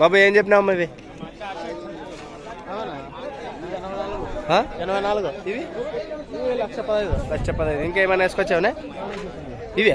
బాబు ఏం చెప్పినావు ఇవి? ఎనభై నాలుగు. ఇవి? లక్ష పదహైదు. లక్ష పదహైదు. ఇంకేమైనా వేసుకొచ్చావునే? ఇవే?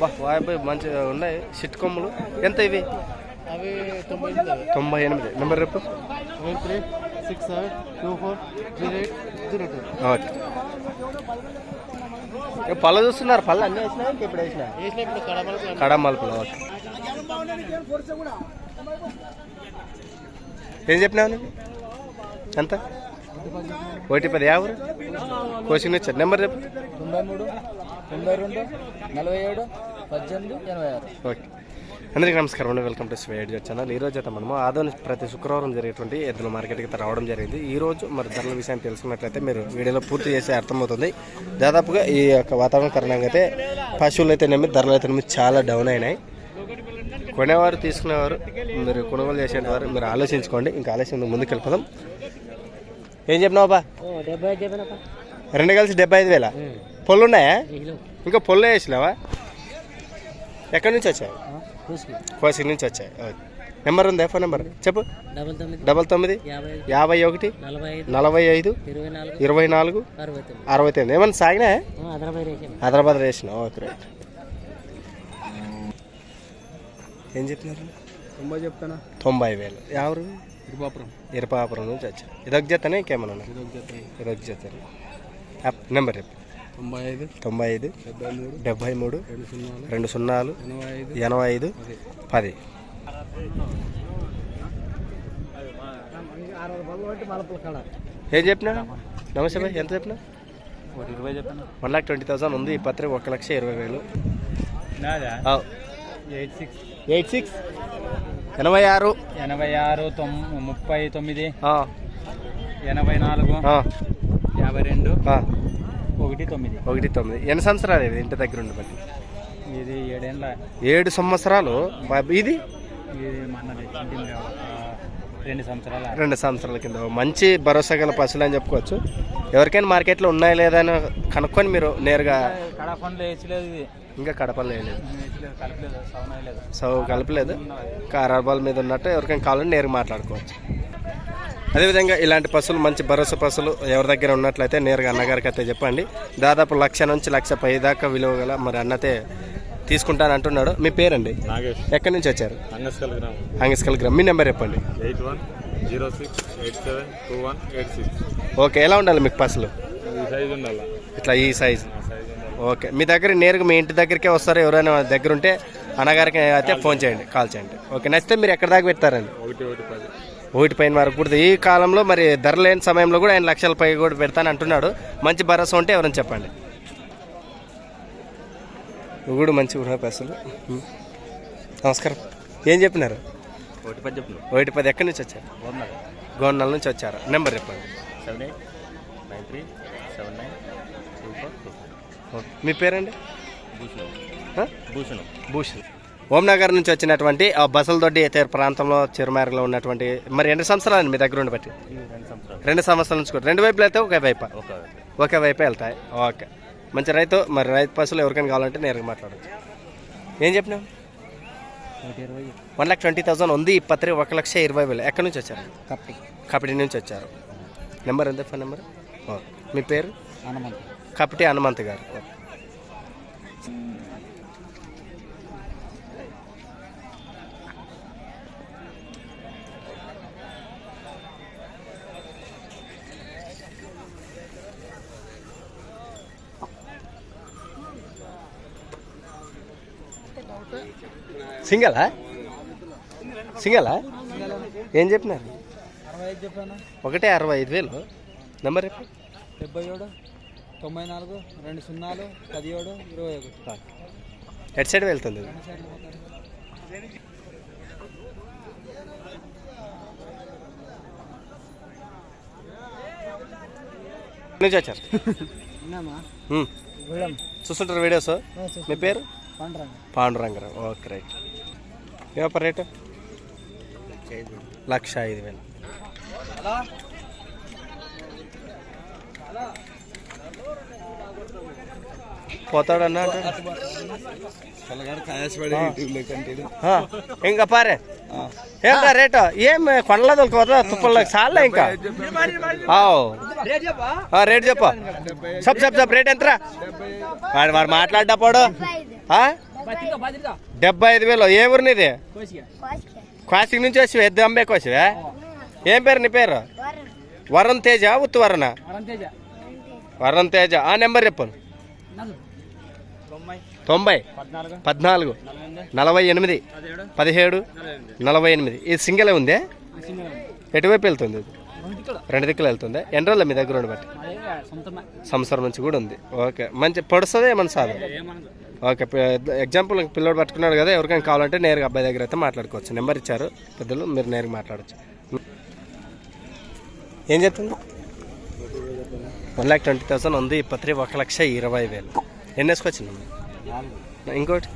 బా వాయిపోయి మంచిగా ఉన్నాయి. సిట్ కొమ్ములు ఎంత ఇవి? అవి తొంభై ఎనిమిది. అవి. తొంభై ఎనిమిది. నెంబర్ రేపు three six seven two four eight zero two. Okay. ఏ పళ్ళు చూస్తున్నారు. పళ్ళు అన్నీ వేసినా ఇప్పుడు వేసినా వేసిన ఇప్పుడు కడమలకు కడ మలుపులు ఓకే. ఏం చెప్పినావు నువ్వు? ఎంత? ఒకటి పది యాభై కోచింగ్ వచ్చారు నెంబర్ చెప్పు. తొంభై మూడు తొంభై రెండు నలభై ఏడు పద్దెనిమిది ఎనభై ఆరు. ఓకే. అందరికీ నమస్కారం అండి. వెల్కమ్ టు స్వేడ్ ఛానల్ ఈ రోజు అయితే మనము ఆదోని ప్రతి శుక్రవారం జరిగేటువంటి ఎద్దుల మార్కెట్కి అయితే రావడం జరిగింది. ఈ రోజు మరి ధరల విషయాన్ని తెలుసుకున్నట్లయితే మీరు వీడియోలో పూర్తి చేసి అర్థమవుతుంది. దాదాపుగా ఈ యొక్క వాతావరణ కారణంగా అయితే పశువులు అయితేనేమి ధరలు అయితేనేమి చాలా డౌన్ అయినాయి. కొనేవారు తీసుకునేవారు. మీరు కొనుగోలు చేసేవారు మీరు ఆలోచించుకోండి. ఇంకా ఆలోచన ముందుకు వెళ్ళిపోదాం. ఏం చెప్పినావు బా రెండు కలిసి డెబ్బై ఐదు వేల? పొల్లు ఉన్నాయా? ఇంకా పొల్లు వేసినావా? ఎక్కడి నుంచి వచ్చాయి కోసి నుంచి వచ్చాయి. నెంబర్ ఉందా? Phone number? చెప్పు. డబల్ తొమ్మిది. యాభై ఒకటి? నలభై ఐదు. ఇరవై నాలుగు. అరవై తొమ్మిది. ఏమన్నా సాగినా Hyderabad ration Hyderabad ration okay right ఏం చెప్పినారు? తొంభై చెప్తానా? తొంభై వేలు. ఎవరు? ఇరుబాపురం ఇరపాపురం నుంచి వచ్చారు. ఇదొక జతనే ఇంకేమన్నా? ఇదొక జత నెంబర్ చెప్పు. తొంభై ఐదు. తొంభై ఐదు. డెబ్బై మూడు. డెబ్బై మూడు. రెండు సున్నాలు. రెండు సున్నాలు. ఎనభై ఐదు. ఎనభై ఐదు. పది. ఏం చెప్పినా? నమస్తే భాయ్ ఎంత చెప్పినా? ఇరవై చెప్పాను. వన్ లాక్ ట్వంటీ థౌసండ్ ఉంది. ఈ పత్రిక ఒక లక్ష ఇరవై వేలు. Eight six. Eight six. ఎనభై ఆరు. ఎనభై ఆరు ముప్పై తొమ్మిది. ఆ, ఎనభై నాలుగు. యాభై రెండు. ఒకటి తొమ్మిది. ఒకటి తొమ్మిది. ఎన్ని సంవత్సరాలు ఇది ఇంటి దగ్గర ఉండి బట్టి ఇది ఏడేళ్ళ ఏడు సంవత్సరాలు? ఇది? రెండు సంవత్సరాల? రెండు సంవత్సరాల కింద. మంచి భరోసా గల పశువులు అని చెప్పుకోవచ్చు. ఎవరికైనా మార్కెట్లో ఉన్నాయా లేదా అని కనుక్కొని మీరు నేరుగా కడపండ్లు వేసలేదు ఇది. ఇంకా కడపలు వేయలేదు. సో కలపలేదు. కారాబాల్ మీద ఉన్నట్టు ఎవరికైనా కావాలని నేరుగా మాట్లాడుకోవచ్చు. అదేవిధంగా ఇలాంటి పశువులు మంచి భరోసా పశువులు ఎవరి దగ్గర ఉన్నట్లయితే నేరుగా అన్నగారికి అయితే చెప్పండి. దాదాపు లక్ష నుంచి లక్ష పై దాకా విలువ గల మరి అన్నతే తీసుకుంటాను అంటున్నాడు. మీ పేరండి? నాగేష్. ఎక్కడి నుంచి వచ్చారు? అంగస్కల్ గ్రామం. అంగస్కల్ గ్రామ్. మీ నెంబర్ చెప్పండి. Eight one zero six eight seven two one eight six. Okay ఎలా ఉండాలి మీకు ఈ సైజు ఉండాల? ఇట్లా ఈ సైజు. ఓకే మీ దగ్గర నేరుగా మీ ఇంటి దగ్గరికే వస్తారు? ఎవరైనా దగ్గర ఉంటే అన్నగారికి అయితే ఫోన్ చేయండి కాల్ చేయండి. ఓకే నచ్చితే మీరు ఎక్కడ దాకా పెడతారండి? ఒకటి ఒకటి పది. ఒకటి పైన వరకు కూడా. ఈ కాలంలో మరి ధర లేని సమయంలో కూడా ఆయన లక్షల పై కూడా పెడతాను అంటున్నాడు. మంచి భరోసా ఉంటే ఎవరైనా చెప్పండి. ఇవి కూడా మంచి ఉన్నాయి పైసలు. నమస్కారం. ఏం చెప్పినారు? ఒకటి పది ఒకటి పది ఎక్కడి నుంచి వచ్చారు? గోండల. నుంచి వచ్చారు. నెంబర్ చెప్పండి. Seven eight nine three seven nine two four two okay. మీ పేరండి? భూషణం? భూషణం. భూషణ్. ఓంనగర్ నుంచి వచ్చినటువంటి ఆ బసల దొడ్డి అయితే ప్రాంతంలో చిరుమేరలో ఉన్నటువంటి మరి ఎన్ని సంవత్సరాలు మీ దగ్గర ఉండి బట్టి? రెండు సంవత్సరాలు. రెండు నుంచి కూడా. రెండు వైపులు అయితే ఒకే వైపు? ఒక ఒకే వైపే వెళ్తాయి. ఓకే. మంచి రైతు మరి రైతు పశువులు ఎవరికైనా కావాలంటే నేరుగా మాట్లాడచ్చు. ఏం ఇరవై వన్ లాక్ ట్వంటీ థౌసండ్ ఉంది పత్రిక ఒక లక్ష ఇరవై వేలు. ఎక్కడి నుంచి వచ్చారు? కపటి. నుంచి వచ్చారు. నెంబర్ ఎంత? Phone number? మీ పేరు? హనుమంత్. కపటి హనుమంత్ గారు. సింగలా? సింగలా? ఏం చెప్పినారు? ఒకటే అరవై ఐదు వేలు. నెంబర్ చెప్పు. డెబ్బై ఏడు తొంభై నాలుగు రెండు సున్నాలు పదిహేడు ఇరవై ఒకటి ఎట్ సైడ్ వెళ్తుంది? నుంచి వచ్చారు? చూస్తుంటారు వీడియోస్? మీ పేరు? పాండురంగరావు. ఓకే రైట్ వ్యాపార రేటు లక్ష ఐదు వేలు. పోతాడన్నా ఇంకా పారే ఏంటా రేటు ఏం కొండలేదు కదా తుప్పల్లోకి చాలే ఇంకా? ఆవ్. ఆ, రేట్ చెప్పు. సబ్ సబ్ సబ్ రేట్ ఎంతరా? వాడు వాడు మాట్లాడ్డప్పుడు. ఆ? డెబ్బై ఐదు వేలు. ఏ ఊరు నీది? కాశీ నుంచి వచ్చి ఎద్దు అమ్మేకి వచ్చివే ఏం పేరు నీ పేరు? వరుణ్. తేజ ఉత్తు వరుణ? వరుణ్ తేజ. ఆ నెంబర్ చెప్పు. తొంభై. పద్నాలుగు. నలభై ఎనిమిది. పదిహేడు. నలభై ఎనిమిది. ఇది సింగిల్ ఉందే? ఎటువైపు వెళ్తుంది? ఇది రెండు దిక్కులు వెళ్తుంది? ఎన్ని రోజులు మీ దగ్గర ఉండి బట్టి సంవత్సరం నుంచి కూడా ఉంది. ఓకే. మంచి పొడుస్తుంది ఏమన్నా సార్ ఓకే ఎగ్జాంపుల్ పిల్లోడు పట్టుకున్నాడు కదా ఎవరికైనా కావాలంటే నేరుగా అబ్బాయి దగ్గర అయితే మాట్లాడుకోవచ్చు. నెంబర్ ఇచ్చారు పెద్దలు మీరు నేరుగా మాట్లాడచ్చు. ఏం చెప్తుంది? వన్ ల్యాక్ ట్వంటీ థౌసండ్ ఉంది ఇప్పత్రి ఒక లక్ష ఇరవై వేలు. ఎన్ని వేసుకొచ్చింది ఇంకోటి?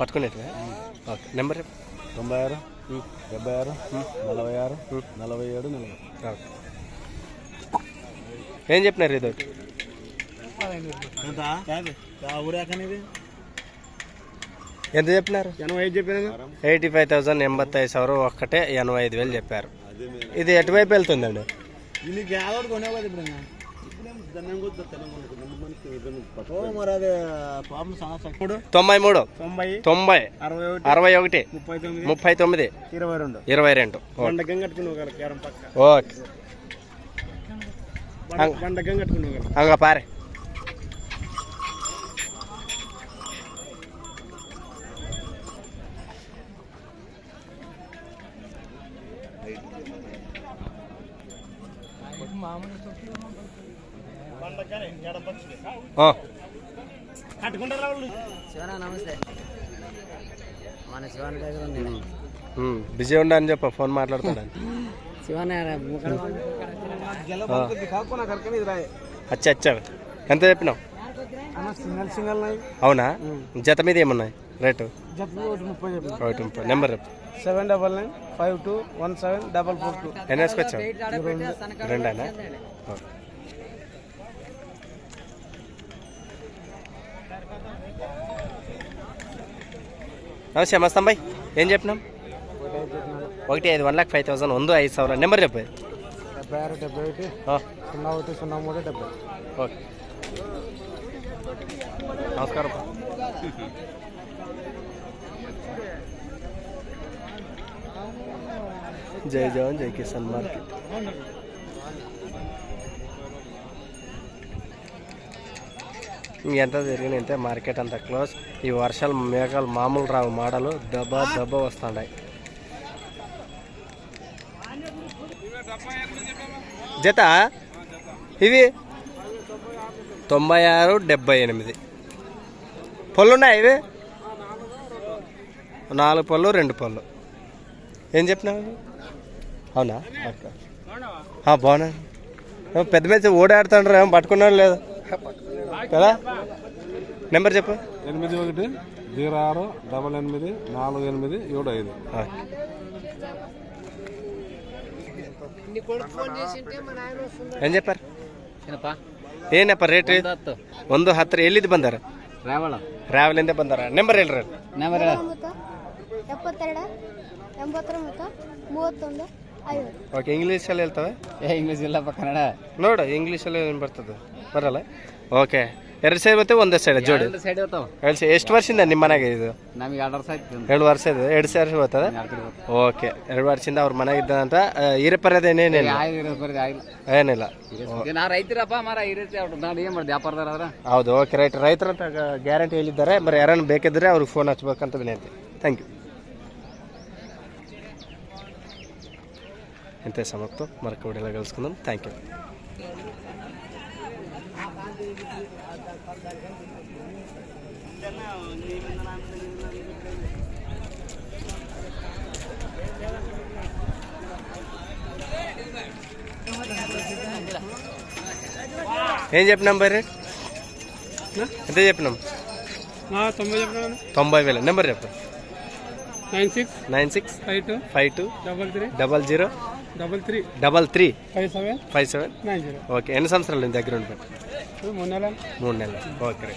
పట్టుకునేటివా? ఓకే నెంబర్ తొంభై ఆరు డెబ్బై ఆరు నలభై ఆరు నలభై ఏడు నలభై. ఏం చెప్పినారు ఇదొకటి? ఎంత? చెప్పినారు? ఎనభై ఐదు ఎయిటీ ఫైవ్ థౌసండ్ ఎంబై ఐదు సవరం ఒక్కటే ఎనభై ఐదు వేలు చెప్పారు. ఇది ఎటువైపు వెళ్తుందండి? తొంభై మూడు. తొంభై అరవై ఒకటి ముప్పై తొమ్మిది ఇరవై రెండు. ఇరవై రెండు. ఓకే. అంగ పారే. నమస్తే. మన శివన్ దగ్గర ఉంది. బిజీ ఉండ అని చెప్ప ఫోన్ శివన్ రాయి అచ్చా అచ్చా. ఎంత చెప్పినావు? అవునా? జత మీద ఏమున్నాయి? రేటు? ఒకటి ముప్పై నెంబర్ చెప్పు. Seven double nine five two one seven double four two. ఎన్ని వేసుకొచ్చావు రెండేనా? ఓకే. నమస్తే మస్తాం భాయ్ ఏం చెప్పినాం? ఒకటి ఐదు వన్ ల్యాక్ ఫైవ్ థౌసండ్ ఉందో ఐదు సవరం నెంబర్ చెప్పు. డెబ్బై ఆరు డెబ్బై ఒకటి సున్నా ఒకటి సున్నా మూడు డెబ్బై. ఓకే. నమస్కారం జై జవాన్ జై కిసాన్ మార్కెట్. ఎంత జరిగిన ఇంతే మార్కెట్ అంతా క్లోజ్ ఈ వర్షాలు మేఘాలు మామూలు రావు. మాడలు దెబ్బ దెబ్బ వస్తున్నాయి జత? ఇవి? తొంభై ఆరు డెబ్బై ఎనిమిది పళ్ళున్నాయి ఇవి? నాలుగు పళ్ళు రెండు పళ్ళు. ఏం చెప్పినావు? అవునా? బాగున్నా పెద్ద పెద్ద ఓడాడుతుండ్రు ఏమో పట్టుకున్నాడు లేదు. కదా నెంబర్ చెప్పు ఎనిమిది ఒకటి జీరో ఆరు డబల్ ఎనిమిది నాలుగు ఎనిమిది ఏడు ఐదు ఓకే. ಏನ್ చెప్పారు ಏನಪ್ಪ ಏನಪ್ಪ ರೇಟ್ ಹತ್ತು ಒಂದು ಹತ್ತಿರ ಎಲ್ಲಿದ್ದು ಬಂದಾರ ರಾವಳ ರಾವಲಿಂದ ಬಂದಾರ ನಂಬರ್ ಹೇಳ್ರಿ ನಂಬರ್ ತೊಂಬತ್ತು ಎಪ್ಪತ್ತೆರಡು ಎಂಬತ್ತೊಂಬತ್ತು ಮೂವತ್ತೊಂದು ಐವತ್ತು ಓಕೆ ಇಂಗ್ಲೀಷಲ್ಲಿ ಹೇಳ್ತವೆ? ಏ ಇಂಗ್ಲೀಷ್ ಇಲ್ಲಪ್ಪ ಕನ್ನಡ. ನೋಡು ಇಂಗ್ಲೀಷಲ್ಲಿ ಏನು ಬರ್ತದೆ? ಬರಲ್ಲ. ಓಕೆ ಎರಡು ಸೈಡ್ ಮತ್ತೆ ಒಂದೇ ಸೈಡ್ ಜೋಡಿ. ಎರಡು ಸೈಡ್ ಇರ್ತಾವ ಎರಡು ಸೈಡ್ ಎಷ್ಟು ವರ್ಷದಿಂದ ನಿಮ್ಮ ಮನೆಗೆ ಇದು? ನಮಗೆ ಎರಡು ವರ್ಷ ಆಯ್ತು ಎರಡು ವರ್ಷ ಇದೆ ಎರಡು ಸಾವಿರ ಬರ್ತದೆ. ಓಕೆ ಎರಡು ವರ್ಷದಿಂದ ಅವ್ರ ಮನೆಗಿದ್ದಂತ ಇದ್ದಂತ ಆಯ್ತು ಏನೇನಿಲ್ಲ ಏನಿಲ್ಲ? ನಾ ರೈತರಪ್ಪ ಮರ ಈ ರೀತಿ ಅವ್ರು ನಾನು ಏನು ಮಾಡಿದೆ ವ್ಯಾಪಾರದಾರ ಹೌದು ಓಕೆ ರೈಟ್ ರೈತರ ಗ್ಯಾರಂಟಿ ಹೇಳಿದ್ದಾರೆ ಬರೀ ಯಾರನ್ನು ಬೇಕಿದ್ರೆ ಅವ್ರಿಗೆ ಫೋನ್ ಹಚ್ಬೇಕಂತ ವಿನಂತಿ. ಥ್ಯಾಂಕ್ ಯು ఇంతే సమక్తో మరొక వీడియోలో కలుసుకుందాం. థ్యాంక్ యూ ఏం చెప్పినాం బర్రె? ఎంత చెప్పినాం? తొంభై వేలు. నెంబర్ చెప్పు. Nine six nine six five two five two double three double zero double three. Double three. Five seven. Five seven? Nine zero. Okay. ఎన్ని సంవత్సరాలు దగ్గర ఉండిపోయి మూడు నెలలు. మూడు నెలలు. ఓకే